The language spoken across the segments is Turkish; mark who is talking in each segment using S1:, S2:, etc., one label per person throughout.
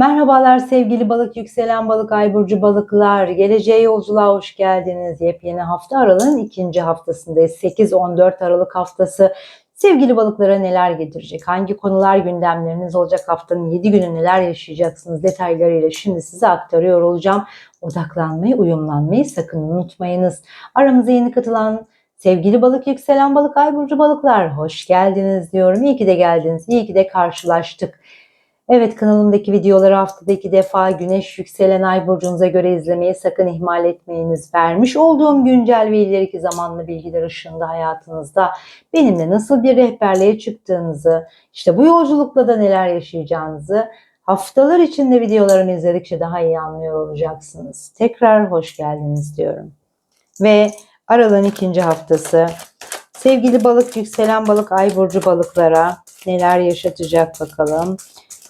S1: Merhabalar sevgili balık, yükselen balık, ay burcu balıklar. Geleceğe yolculuğa hoş geldiniz. Yepyeni hafta aralığın ikinci haftasındayız. 8-14 Aralık haftası. Sevgili balıklara neler getirecek? Hangi konular gündemleriniz olacak? Haftanın 7 günü neler yaşayacaksınız? Detaylarıyla şimdi size aktarıyor olacağım. Odaklanmayı, uyumlanmayı sakın unutmayınız. Aramıza yeni katılan sevgili balık, yükselen balık, ay burcu balıklar hoş geldiniz diyorum. İyi ki de geldiniz. İyi ki de karşılaştık. Evet kanalımdaki videoları haftada iki defa güneş yükselen ay burcunuza göre izlemeyi sakın ihmal etmeyiniz. Vermiş olduğum güncel ve ileriki zamanlı bilgiler ışığında hayatınızda benimle nasıl bir rehberliğe çıktığınızı, işte bu yolculukla da neler yaşayacağınızı haftalar içinde videolarımı izledikçe daha iyi anlıyor olacaksınız. Tekrar hoş geldiniz diyorum. Ve Aralık'ın ikinci haftası sevgili balık, yükselen balık, ay burcu balıklara neler yaşatacak bakalım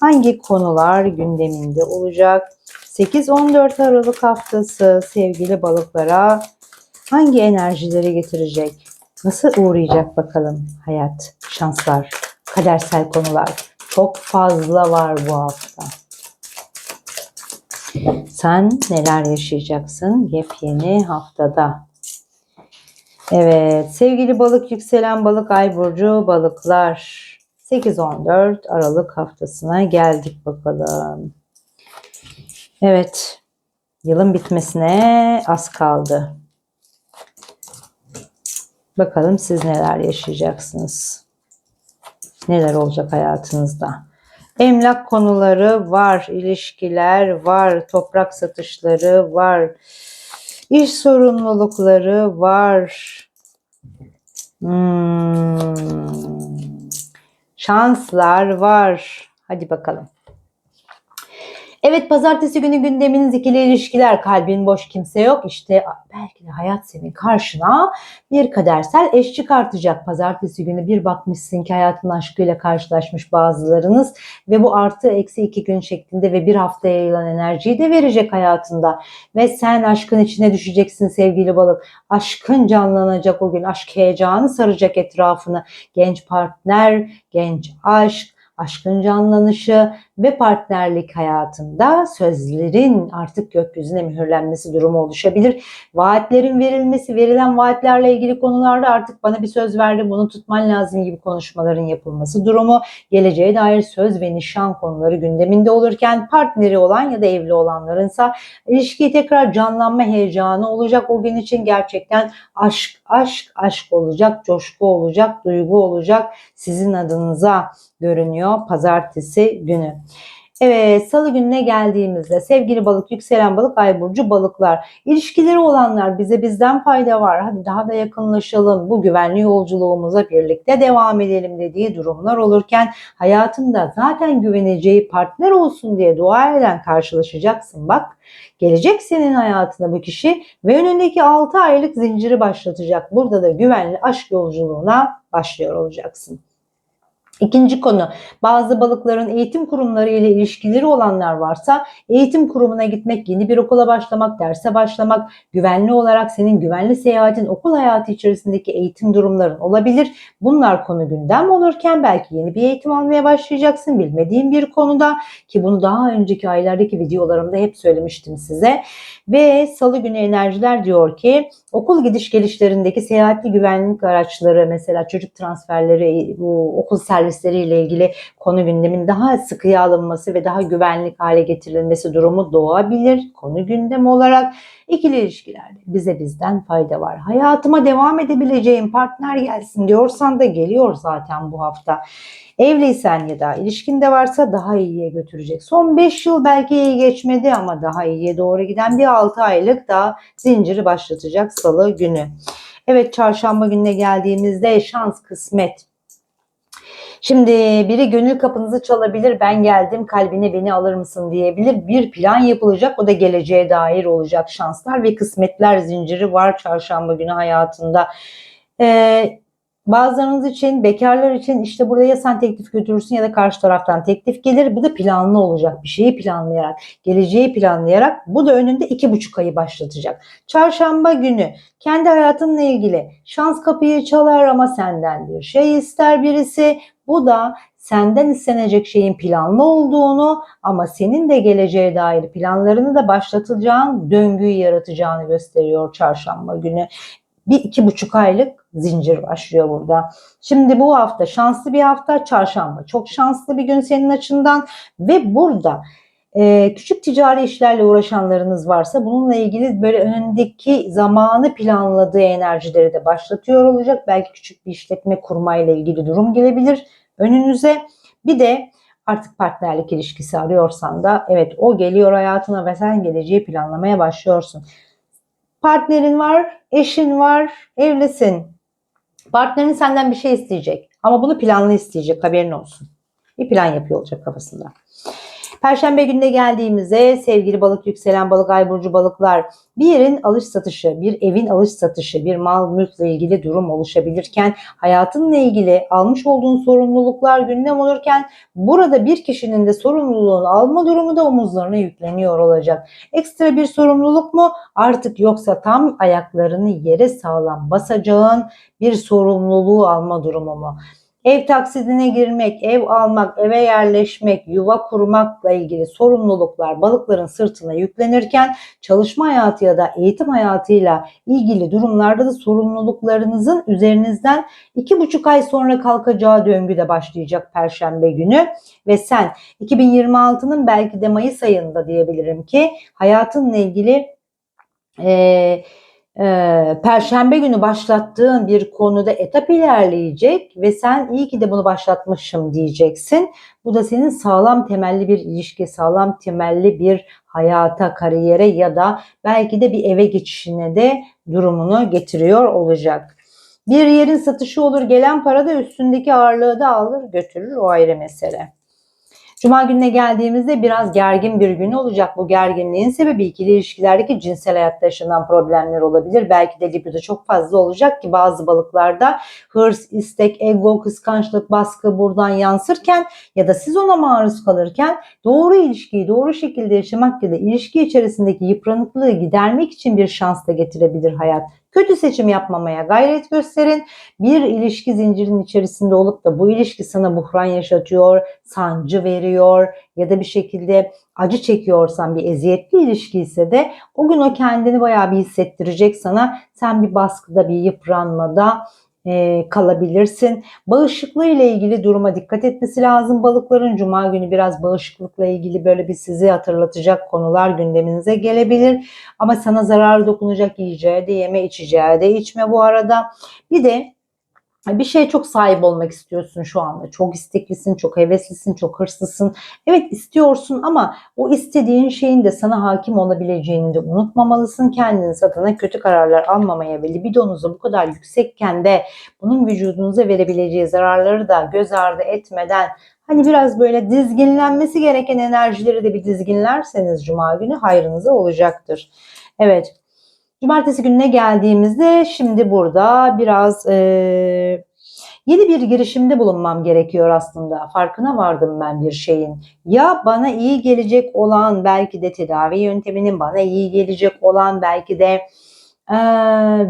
S1: hangi konular gündeminde olacak? 8-14 Aralık haftası sevgili balıklara hangi enerjileri getirecek? Nasıl uğrayacak bakalım hayat, şanslar, kadersel konular? Çok fazla var bu hafta. Sen neler yaşayacaksın yepyeni haftada? Evet sevgili balık, yükselen balık, ay burcu balıklar. 8-14 Aralık haftasına geldik bakalım. Evet, yılın bitmesine az kaldı. Bakalım siz neler yaşayacaksınız? Neler olacak hayatınızda? Emlak konuları var, ilişkiler var, toprak satışları var, iş sorumlulukları var. Hmm şanslar var. Hadi bakalım. Evet pazartesi günü gündeminiz ikili ilişkiler, kalbin boş kimse yok. İşte belki de hayat senin karşına bir kadersel eş çıkartacak. Pazartesi günü bir bakmışsın ki hayatın aşkıyla karşılaşmış bazılarınız ve bu artı eksi iki gün şeklinde ve bir haftaya yayılan enerjiyi de verecek hayatında. Ve sen aşkın içine düşeceksin sevgili balık. Aşkın canlanacak o gün. Aşk heyecanı saracak etrafını. Genç partner, genç aşk, aşkın canlanışı ve partnerlik hayatında sözlerin artık gökyüzüne mühürlenmesi durumu oluşabilir. Vaatlerin verilmesi, verilen vaatlerle ilgili konularda artık bana bir söz verdi, bunu tutman lazım gibi konuşmaların yapılması durumu, geleceğe dair söz ve nişan konuları gündeminde olurken partneri olan ya da evli olanlarınsa ilişkiyi tekrar canlanma heyecanı olacak. O gün için gerçekten aşk, aşk, aşk olacak, coşku olacak, duygu olacak sizin adınıza görünüyor pazartesi günü. Evet salı gününe geldiğimizde sevgili balık, yükselen balık, ay burcu balıklar. İlişkileri olanlar bize bizden fayda var. Hadi daha da yakınlaşalım. Bu güvenli yolculuğumuza birlikte devam edelim dediği durumlar olurken hayatında zaten güveneceği partner olsun diye dua eden karşılaşacaksın. Bak gelecek senin hayatına bu kişi ve önündeki 6 aylık zinciri başlatacak. Burada da güvenli aşk yolculuğuna başlıyor olacaksın. İkinci konu bazı balıkların eğitim kurumları ile ilişkileri olanlar varsa eğitim kurumuna gitmek, yeni bir okula başlamak, derse başlamak, güvenli olarak senin güvenli seyahatin okul hayatı içerisindeki eğitim durumların olabilir. Bunlar konu gündem olurken belki yeni bir eğitim almaya başlayacaksın bilmediğin bir konuda ki bunu daha önceki aylardaki videolarımda hep söylemiştim size. Ve salı günü enerjiler diyor ki okul gidiş gelişlerindeki seyahatli güvenlik araçları mesela çocuk transferleri, bu okul servisleriyle ilgili konu gündemin daha sıkıya alınması ve daha güvenlik hale getirilmesi durumu doğabilir. Konu gündem olarak ikili ilişkilerde bize bizden fayda var. Hayatıma devam edebileceğim partner gelsin diyorsan da geliyor zaten bu hafta. Evliysen ya da ilişkinde varsa daha iyiye götürecek. Son 5 yıl belki iyi geçmedi ama daha iyiye doğru giden bir 6 aylık daha zinciri başlatacak salı günü. Evet çarşamba gününe geldiğimizde şans kısmet Şimdi biri gönül kapınızı çalabilir, ben geldim kalbine beni alır mısın diyebilir. Bir plan yapılacak, o da geleceğe dair olacak şanslar ve kısmetler zinciri var çarşamba günü hayatında. Ee, Bazılarınız için, bekarlar için işte burada ya sen teklif götürürsün ya da karşı taraftan teklif gelir. Bu da planlı olacak. Bir şeyi planlayarak, geleceği planlayarak bu da önünde iki buçuk ayı başlatacak. Çarşamba günü kendi hayatınla ilgili şans kapıyı çalar ama senden bir şey ister birisi. Bu da senden istenecek şeyin planlı olduğunu ama senin de geleceğe dair planlarını da başlatacağın döngüyü yaratacağını gösteriyor çarşamba günü. Bir iki buçuk aylık zincir başlıyor burada. Şimdi bu hafta şanslı bir hafta çarşamba. Çok şanslı bir gün senin açından ve burada e, küçük ticari işlerle uğraşanlarınız varsa bununla ilgili böyle önündeki zamanı planladığı enerjileri de başlatıyor olacak. Belki küçük bir işletme kurmayla ilgili durum gelebilir önünüze. Bir de artık partnerlik ilişkisi arıyorsan da evet o geliyor hayatına ve sen geleceği planlamaya başlıyorsun. Partnerin var, eşin var, evlisin. Partnerin senden bir şey isteyecek ama bunu planlı isteyecek haberin olsun. Bir plan yapıyor olacak kafasında. Perşembe gününe geldiğimizde sevgili balık yükselen balık ay burcu balıklar bir yerin alış satışı, bir evin alış satışı, bir mal mülkle ilgili durum oluşabilirken hayatınla ilgili almış olduğun sorumluluklar gündem olurken burada bir kişinin de sorumluluğunu alma durumu da omuzlarına yükleniyor olacak. Ekstra bir sorumluluk mu artık yoksa tam ayaklarını yere sağlam basacağın bir sorumluluğu alma durumu mu? Ev taksidine girmek, ev almak, eve yerleşmek, yuva kurmakla ilgili sorumluluklar balıkların sırtına yüklenirken çalışma hayatı ya da eğitim hayatıyla ilgili durumlarda da sorumluluklarınızın üzerinizden iki buçuk ay sonra kalkacağı döngü de başlayacak Perşembe günü. Ve sen 2026'nın belki de Mayıs ayında diyebilirim ki hayatınla ilgili eee ee, Perşembe günü başlattığın bir konuda etap ilerleyecek ve sen iyi ki de bunu başlatmışım diyeceksin. Bu da senin sağlam temelli bir ilişki, sağlam temelli bir hayata, kariyere ya da belki de bir eve geçişine de durumunu getiriyor olacak. Bir yerin satışı olur, gelen para da üstündeki ağırlığı da alır götürür o ayrı mesele. Cuma gününe geldiğimizde biraz gergin bir gün olacak. Bu gerginliğin sebebi ikili ilişkilerdeki cinsel hayatta yaşanan problemler olabilir. Belki de libido çok fazla olacak ki bazı balıklarda hırs, istek, ego, kıskançlık, baskı buradan yansırken ya da siz ona maruz kalırken doğru ilişkiyi doğru şekilde yaşamak ya da ilişki içerisindeki yıpranıklığı gidermek için bir şans da getirebilir hayat. Kötü seçim yapmamaya gayret gösterin. Bir ilişki zincirinin içerisinde olup da bu ilişki sana buhran yaşatıyor, sancı veriyor ya da bir şekilde acı çekiyorsan bir eziyetli ilişki ise de o gün o kendini bayağı bir hissettirecek sana. Sen bir baskıda, bir yıpranmada, e, kalabilirsin. Bağışıklığı ile ilgili duruma dikkat etmesi lazım. Balıkların cuma günü biraz bağışıklıkla ilgili böyle bir sizi hatırlatacak konular gündeminize gelebilir. Ama sana zarar dokunacak yiyeceği de yeme, içeceği de içme bu arada. Bir de bir şeye çok sahip olmak istiyorsun şu anda. Çok isteklisin, çok heveslisin, çok hırslısın. Evet istiyorsun ama o istediğin şeyin de sana hakim olabileceğini de unutmamalısın. Kendini satana kötü kararlar almamaya ve libidonuzu bu kadar yüksekken de bunun vücudunuza verebileceği zararları da göz ardı etmeden hani biraz böyle dizginlenmesi gereken enerjileri de bir dizginlerseniz cuma günü hayrınıza olacaktır. Evet Cumartesi gününe geldiğimizde şimdi burada biraz e, yeni bir girişimde bulunmam gerekiyor aslında. Farkına vardım ben bir şeyin. Ya bana iyi gelecek olan belki de tedavi yönteminin bana iyi gelecek olan belki de e,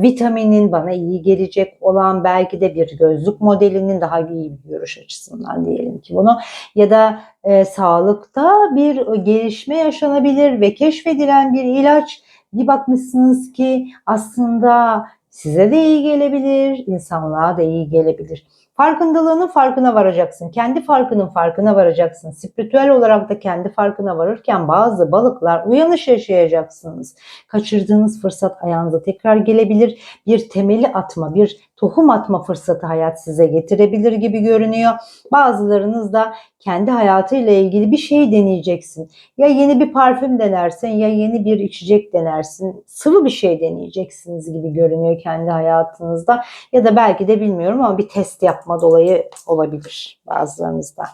S1: vitaminin bana iyi gelecek olan belki de bir gözlük modelinin daha iyi bir görüş açısından diyelim ki bunu ya da e, sağlıkta bir gelişme yaşanabilir ve keşfedilen bir ilaç bir bakmışsınız ki aslında size de iyi gelebilir, insanlığa da iyi gelebilir. Farkındalığının farkına varacaksın. Kendi farkının farkına varacaksın. Spiritüel olarak da kendi farkına varırken bazı balıklar uyanış yaşayacaksınız. Kaçırdığınız fırsat ayağınıza tekrar gelebilir. Bir temeli atma, bir tohum atma fırsatı hayat size getirebilir gibi görünüyor. Bazılarınız da kendi hayatıyla ilgili bir şey deneyeceksin. Ya yeni bir parfüm denersin ya yeni bir içecek denersin. Sıvı bir şey deneyeceksiniz gibi görünüyor kendi hayatınızda. Ya da belki de bilmiyorum ama bir test yapma dolayı olabilir bazılarınızda.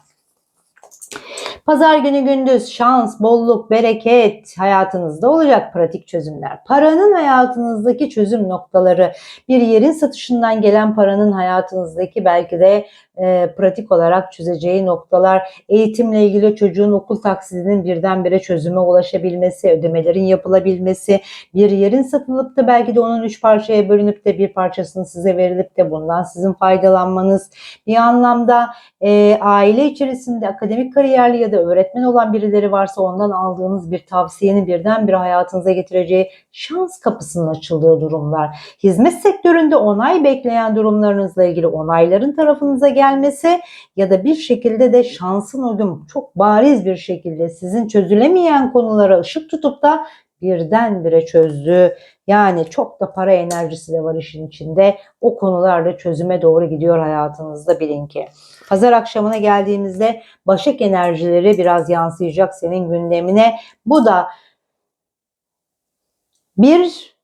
S1: Pazar günü gündüz şans, bolluk, bereket hayatınızda olacak pratik çözümler. Paranın hayatınızdaki çözüm noktaları, bir yerin satışından gelen paranın hayatınızdaki belki de e, pratik olarak çözeceği noktalar, eğitimle ilgili çocuğun okul taksidinin birdenbire çözüme ulaşabilmesi, ödemelerin yapılabilmesi, bir yerin satılıp da belki de onun üç parçaya bölünüp de bir parçasını size verilip de bundan sizin faydalanmanız, bir anlamda e, aile içerisinde akademik kariyerli ya da öğretmen olan birileri varsa ondan aldığınız bir tavsiyenin birdenbire hayatınıza getireceği şans kapısının açıldığı durumlar. Hizmet sektöründe onay bekleyen durumlarınızla ilgili onayların tarafınıza gelmesi ya da bir şekilde de şansın o gün çok bariz bir şekilde sizin çözülemeyen konulara ışık tutup da birdenbire çözdüğü yani çok da para enerjisi de var işin içinde. O konularla çözüme doğru gidiyor hayatınızda bilin ki. Pazar akşamına geldiğimizde Başak enerjileri biraz yansıyacak senin gündemine. Bu da bir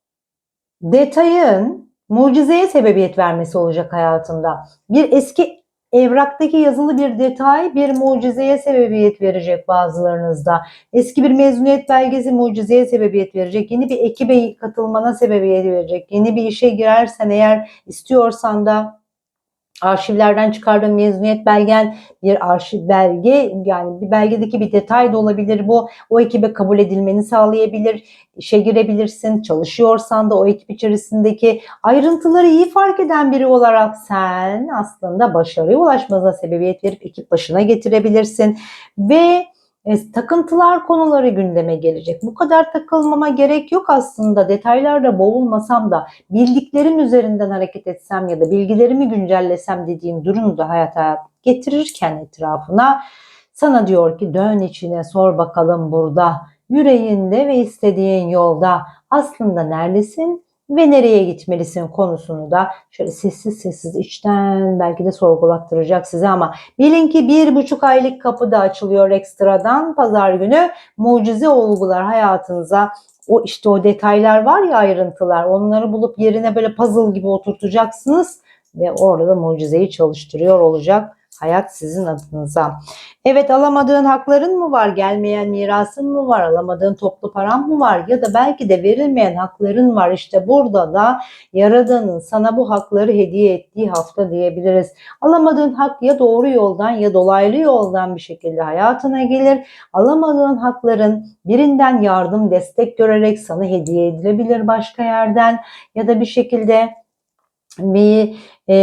S1: detayın mucizeye sebebiyet vermesi olacak hayatında. Bir eski evraktaki yazılı bir detay bir mucizeye sebebiyet verecek bazılarınızda. Eski bir mezuniyet belgesi mucizeye sebebiyet verecek. Yeni bir ekibe katılmana sebebiyet verecek. Yeni bir işe girersen eğer istiyorsan da arşivlerden çıkardığın mezuniyet belgen bir arşiv belge yani bir belgedeki bir detay da olabilir bu. O ekibe kabul edilmeni sağlayabilir. İşe girebilirsin. Çalışıyorsan da o ekip içerisindeki ayrıntıları iyi fark eden biri olarak sen aslında başarıya ulaşmanıza sebebiyet verip ekip başına getirebilirsin. Ve e, takıntılar konuları gündeme gelecek. Bu kadar takılmama gerek yok aslında. Detaylarda boğulmasam da bildiklerim üzerinden hareket etsem ya da bilgilerimi güncellesem dediğin durumu da hayata getirirken etrafına sana diyor ki dön içine sor bakalım burada yüreğinde ve istediğin yolda aslında neredesin ve nereye gitmelisin konusunu da şöyle sessiz sessiz içten belki de sorgulattıracak size ama bilin ki bir buçuk aylık kapı da açılıyor ekstradan. Pazar günü mucize olgular hayatınıza. O işte o detaylar var ya ayrıntılar onları bulup yerine böyle puzzle gibi oturtacaksınız ve orada mucizeyi çalıştırıyor olacak hayat sizin adınıza. Evet alamadığın hakların mı var? Gelmeyen mirasın mı var? Alamadığın toplu paran mı var? Ya da belki de verilmeyen hakların var. İşte burada da Yaradan'ın sana bu hakları hediye ettiği hafta diyebiliriz. Alamadığın hak ya doğru yoldan ya dolaylı yoldan bir şekilde hayatına gelir. Alamadığın hakların birinden yardım, destek görerek sana hediye edilebilir başka yerden ya da bir şekilde bir e,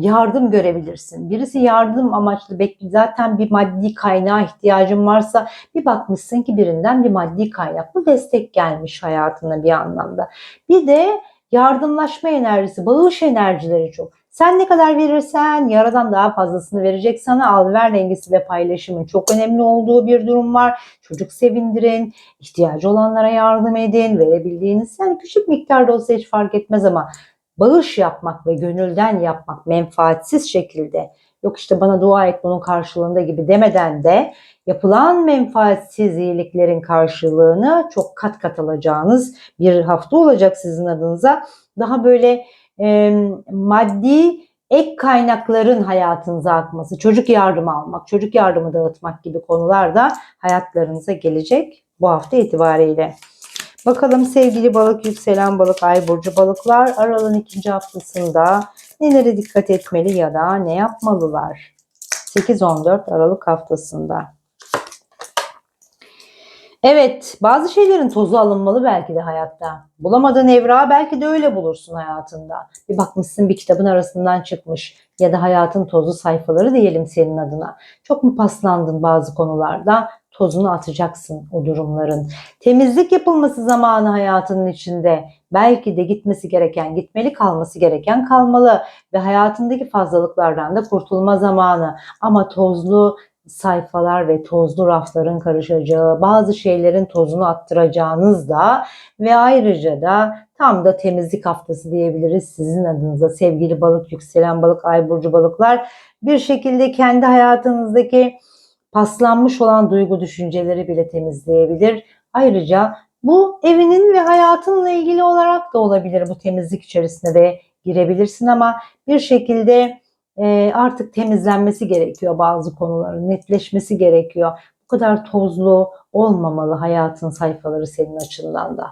S1: yardım görebilirsin. Birisi yardım amaçlı bekliyor. Zaten bir maddi kaynağa ihtiyacın varsa bir bakmışsın ki birinden bir maddi kaynaklı destek gelmiş hayatına bir anlamda. Bir de yardımlaşma enerjisi, bağış enerjileri çok. Sen ne kadar verirsen yaradan daha fazlasını verecek sana al ver dengesi ve paylaşımın çok önemli olduğu bir durum var. Çocuk sevindirin, ihtiyacı olanlara yardım edin, verebildiğiniz yani küçük miktarda olsa hiç fark etmez ama bağış yapmak ve gönülden yapmak menfaatsiz şekilde yok işte bana dua et bunun karşılığında gibi demeden de yapılan menfaatsiz iyiliklerin karşılığını çok kat kat alacağınız bir hafta olacak sizin adınıza. Daha böyle e, maddi ek kaynakların hayatınıza akması, çocuk yardımı almak, çocuk yardımı dağıtmak gibi konular da hayatlarınıza gelecek bu hafta itibariyle. Bakalım sevgili balık, yükselen balık, ay burcu balıklar Aralık'ın ikinci haftasında nelere dikkat etmeli ya da ne yapmalılar? 8-14 Aralık haftasında. Evet, bazı şeylerin tozu alınmalı belki de hayatta. Bulamadığın evrağı belki de öyle bulursun hayatında. Bir bakmışsın bir kitabın arasından çıkmış ya da hayatın tozu sayfaları diyelim senin adına. Çok mu paslandın bazı konularda? Tozunu atacaksın o durumların. Temizlik yapılması zamanı hayatının içinde. Belki de gitmesi gereken, gitmeli kalması gereken kalmalı ve hayatındaki fazlalıklardan da kurtulma zamanı. Ama tozlu sayfalar ve tozlu rafların karışacağı, bazı şeylerin tozunu attıracağınız da ve ayrıca da tam da temizlik haftası diyebiliriz sizin adınıza sevgili balık, yükselen balık, ay burcu balıklar bir şekilde kendi hayatınızdaki paslanmış olan duygu düşünceleri bile temizleyebilir. Ayrıca bu evinin ve hayatınla ilgili olarak da olabilir bu temizlik içerisine de girebilirsin ama bir şekilde e, artık temizlenmesi gerekiyor bazı konuların netleşmesi gerekiyor. kadar tozlu olmamalı hayatın sayfaları senin açından da.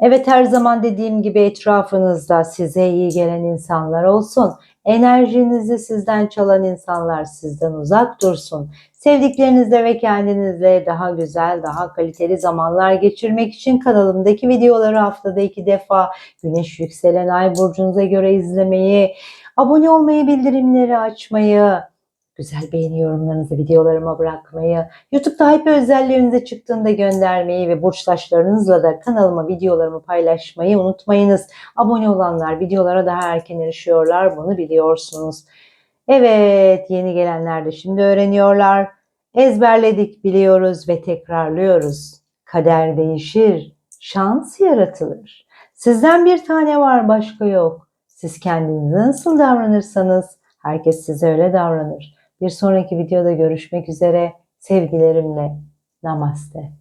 S1: Evet her zaman dediğim gibi etrafınızda size iyi gelen insanlar olsun. Enerjinizi sizden çalan insanlar sizden uzak dursun. Sevdiklerinizle ve kendinizle daha güzel, daha kaliteli zamanlar geçirmek için kanalımdaki videoları haftada iki defa güneş yükselen ay burcunuza göre izlemeyi, abone olmayı, bildirimleri açmayı, güzel beğeni yorumlarınızı videolarıma bırakmayı, YouTube'da hype özelliğinize çıktığında göndermeyi ve burçtaşlarınızla da kanalıma videolarımı paylaşmayı unutmayınız. Abone olanlar videolara daha erken erişiyorlar bunu biliyorsunuz. Evet yeni gelenler de şimdi öğreniyorlar. Ezberledik, biliyoruz ve tekrarlıyoruz. Kader değişir, şans yaratılır. Sizden bir tane var başka yok. Siz kendinize nasıl davranırsanız herkes size öyle davranır. Bir sonraki videoda görüşmek üzere. Sevgilerimle. Namaste.